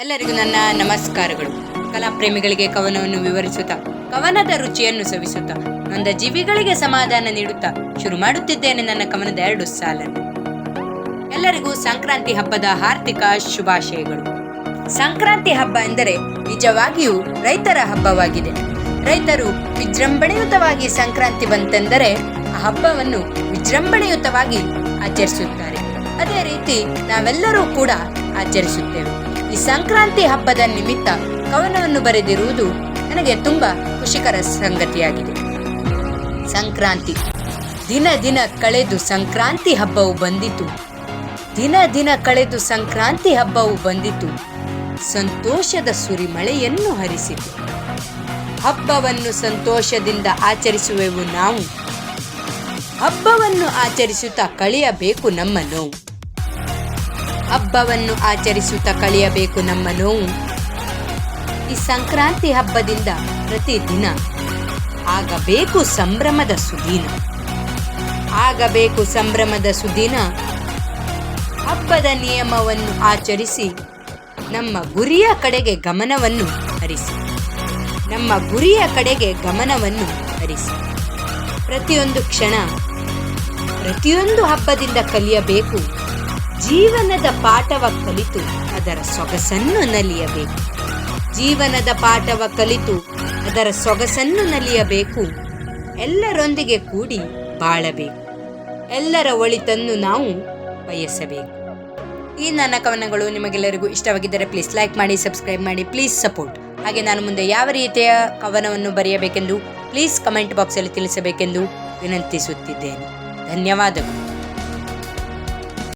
ಎಲ್ಲರಿಗೂ ನನ್ನ ನಮಸ್ಕಾರಗಳು. ಕಲಾ ಪ್ರೇಮಿಗಳಿಗೆ ಕವನವನ್ನು ವಿವರಿಸುತ್ತಾ, ಕವನದ ರುಚಿಯನ್ನು ಸವಿಸುತ್ತಾ, ನೊಂದ ಜೀವಿಗಳಿಗೆ ಸಮಾಧಾನ ನೀಡುತ್ತಾ ಶುರು ಮಾಡುತ್ತಿದ್ದೇನೆ ನನ್ನ ಕವನದ ಎರಡು ಸಾಲನ್ನು. ಎಲ್ಲರಿಗೂ ಸಂಕ್ರಾಂತಿ ಹಬ್ಬದ ಹಾರ್ದಿಕ ಶುಭಾಶಯಗಳು. ಸಂಕ್ರಾಂತಿ ಹಬ್ಬ ಎಂದರೆ ನಿಜವಾಗಿಯೂ ರೈತರ ಹಬ್ಬವಾಗಿದೆ. ರೈತರು ವಿಜೃಂಭಣೆಯುತವಾಗಿ ಸಂಕ್ರಾಂತಿ ಬಂತೆಂದರೆ ಆ ಹಬ್ಬವನ್ನು ವಿಜೃಂಭಣೆಯುತವಾಗಿ ಆಚರಿಸುತ್ತಾರೆ. ಅದೇ ರೀತಿ ನಾವೆಲ್ಲರೂ ಕೂಡ ಆಚರಿಸುತ್ತೇವೆ. ಈ ಸಂಕ್ರಾಂತಿ ಹಬ್ಬದ ನಿಮಿತ್ತ ಕವನವನ್ನು ಬರೆದಿರುವುದು ನನಗೆ ತುಂಬಾ ಖುಷಿಕರ ಸಂಗತಿಯಾಗಿದೆ. ಸಂಕ್ರಾಂತಿ. ದಿನ ದಿನ ಕಳೆದು ಸಂಕ್ರಾಂತಿ ಹಬ್ಬವು ಬಂದಿತು. ದಿನ ದಿನ ಕಳೆದು ಸಂಕ್ರಾಂತಿ ಹಬ್ಬವು ಬಂದಿತು. ಸಂತೋಷದ ಸುರಿಮಳೆಯನ್ನು ಹರಿಸಿತು. ಹಬ್ಬವನ್ನು ಸಂತೋಷದಿಂದ ಆಚರಿಸುವೆವು ನಾವು. ಹಬ್ಬವನ್ನು ಆಚರಿಸುತ್ತಾ ಕಳೆಯಬೇಕು ನಮ್ಮ ನೋವು. ಹಬ್ಬವನ್ನು ಆಚರಿಸುತ್ತಾ ಕಳೆಯಬೇಕು ನಮ್ಮ ನೋವು. ಈ ಸಂಕ್ರಾಂತಿ ಹಬ್ಬದಿಂದ ಪ್ರತಿದಿನ ಆಗಬೇಕು ಸಂಭ್ರಮದ ಸುದೀನ. ಆಗಬೇಕು ಸಂಭ್ರಮದ ಸುದಿನ. ಹಬ್ಬದ ನಿಯಮವನ್ನು ಆಚರಿಸಿ ನಮ್ಮ ಗುರಿಯ ಕಡೆಗೆ ಗಮನವನ್ನು ಹರಿಸಿ. ನಮ್ಮ ಗುರಿಯ ಕಡೆಗೆ ಗಮನವನ್ನು ಹರಿಸಿ. ಪ್ರತಿಯೊಂದು ಕ್ಷಣ ಪ್ರತಿಯೊಂದು ಹಬ್ಬದಿಂದ ಕಲಿಯಬೇಕು ಜೀವನದ ಪಾಠವ ಕಲಿತು ಅದರ ಸೊಗಸನ್ನು ನಲಿಯಬೇಕು. ಜೀವನದ ಪಾಠವ ಕಲಿತು ಅದರ ಸೊಗಸನ್ನು ನಲಿಯಬೇಕು. ಎಲ್ಲರೊಂದಿಗೆ ಕೂಡಿ ಬಾಳಬೇಕು. ಎಲ್ಲರ ಒಳಿತನ್ನು ನಾವು ಬಯಸಬೇಕು. ಈ ನನ್ನ ಕವನಗಳು ನಿಮಗೆಲ್ಲರಿಗೂ ಇಷ್ಟವಾಗಿದ್ದರೆ ಪ್ಲೀಸ್ ಲೈಕ್ ಮಾಡಿ, ಸಬ್ಸ್ಕ್ರೈಬ್ ಮಾಡಿ, ಪ್ಲೀಸ್ ಸಪೋರ್ಟ್. ಹಾಗೆ ನಾನು ಮುಂದೆ ಯಾವ ರೀತಿಯ ಕವನವನ್ನು ಬರೆಯಬೇಕೆಂದು ಪ್ಲೀಸ್ ಕಮೆಂಟ್ ಬಾಕ್ಸಲ್ಲಿ ತಿಳಿಸಬೇಕೆಂದು ವಿನಂತಿಸುತ್ತಿದ್ದೇನೆ. ಧನ್ಯವಾದಗಳು.